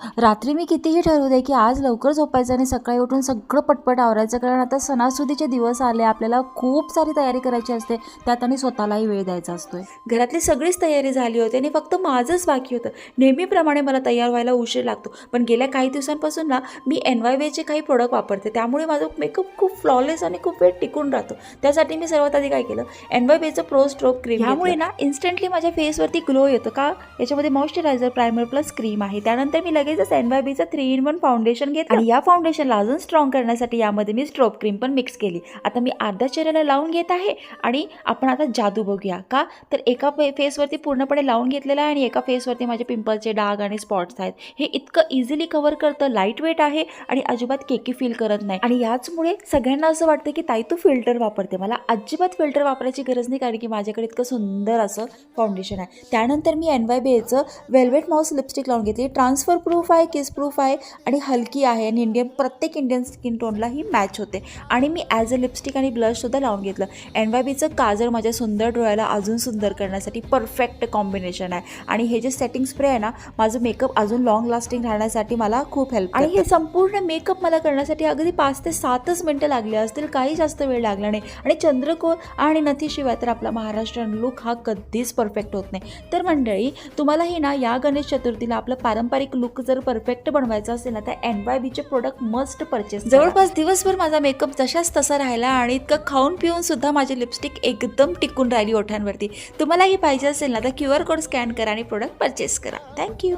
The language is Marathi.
रात्री मी कितीही ठरवू दे की आज लवकर झोपायचं आणि सकाळी उठून सगळं पटपट आवरायचं कारण आता सणासुदीचे दिवस आले आपल्याला खूप सारी तयारी करायची असते त्यात आणि स्वतःलाही वेळ द्यायचा असतोय. घरातली सगळीच तयारी झाली होती आणि फक्त माझंच बाकी होतं. नेहमीप्रमाणे मला तयार व्हायला उशीर लागतो पण गेल्या काही दिवसांपासून ना मी एन वाय वेचे काही प्रोडक्ट वापरते त्यामुळे माझं मेकअप खूप फ्लॉलेस आणि खूप वेळ टिकून राहतो. त्यासाठी मी सर्वात आधी काय केलं एन वाय वेचं प्रो स्ट्रोक क्रीम यामुळे ना इन्स्टंटली माझ्या फेसवरती ग्लो येतो का? याच्यामध्ये मॉइश्चरायझर प्रायमर प्लस क्रीम आहे. त्यानंतर मी लगेचच एन वाय बीचं थ्री इन वन फाउंडेशन घेत आणि या फाउंडेशनला अजून स्ट्रॉंग करण्यासाठी यामध्ये मी स्ट्रोप क्रीम पण मिक्स केली. आता मी अर्ध्या चेहऱ्याला लावून घेत आहे आणि आपण आता जादू बघूया का? तर एका फेसवरती पूर्णपणे लावून घेतलेलं आहे आणि एका फेसवरती माझे पिंपलचे डाग आणि स्पॉट्स आहेत. हे इतकं इझिली कव्हर करतं लाइट वेट आहे आणि अजिबात केकी फील करत नाही. आणि याचमुळे सगळ्यांना असं वाटतं की ताई तू फिल्टर वापरते. मला अजिबात फिल्टर वापरायची गरज नाही कारण की माझ्याकडे इतकं सुंदर असं फाउंडेशन आहे. त्यानंतर मी एन वाय बेचं वेल्वेट माऊस लिपस्टिक लावून घेतली. ट्रान्सफर प्रूफ आहे किस प्रूफ आहे आणि हलकी आहे. आणि इंडियन प्रत्येक इंडियन स्किन टोनला ही मॅच होते. आणि मी ॲज अ लिपस्टिक आणि ब्लशसुद्धा लावून घेतलं. एन वाय बीचं काजळ माझ्या सुंदर डोळ्याला अजून सुंदर करण्यासाठी परफेक्ट कॉम्बिनेशन आहे. आणि हे जे सेटिंग स्प्रे आहे ना माझं मेकअप अजून लॉंग लास्टिंग राहण्यासाठी मला खूप हेल्प आणि हे संपूर्ण मेकअप मला करण्यासाठी अगदी पाच ते सातच मिनटं लागली असतील. काही जास्त वेळ लागला नाही. आणि चंद्रकोर आणि नथीशिवाय तर आपला महाराष्ट्रीयन लुक हा कधीच परफेक्ट होत नाही. तर मंडळी तुम्हालाही ना या गणेश चतुर्थीला आपलं पारंपरिक लुक जर परफेक्ट बनवायचं असेल ना तर एन वाय बीचे प्रोडक्ट मस्ट परचेस जवळपास दिवसभर माझा मेकअप जशाच तसा राहिला आणि इतकं खाऊन पिऊन सुद्धा माझी लिपस्टिक एकदम टिकून राहिली ओठांवरती. तुम्हालाही पाहिजे असेल ना तर क्यू आर कोड स्कॅन करा आणि प्रोडक्ट परचेस करा. थँक्यू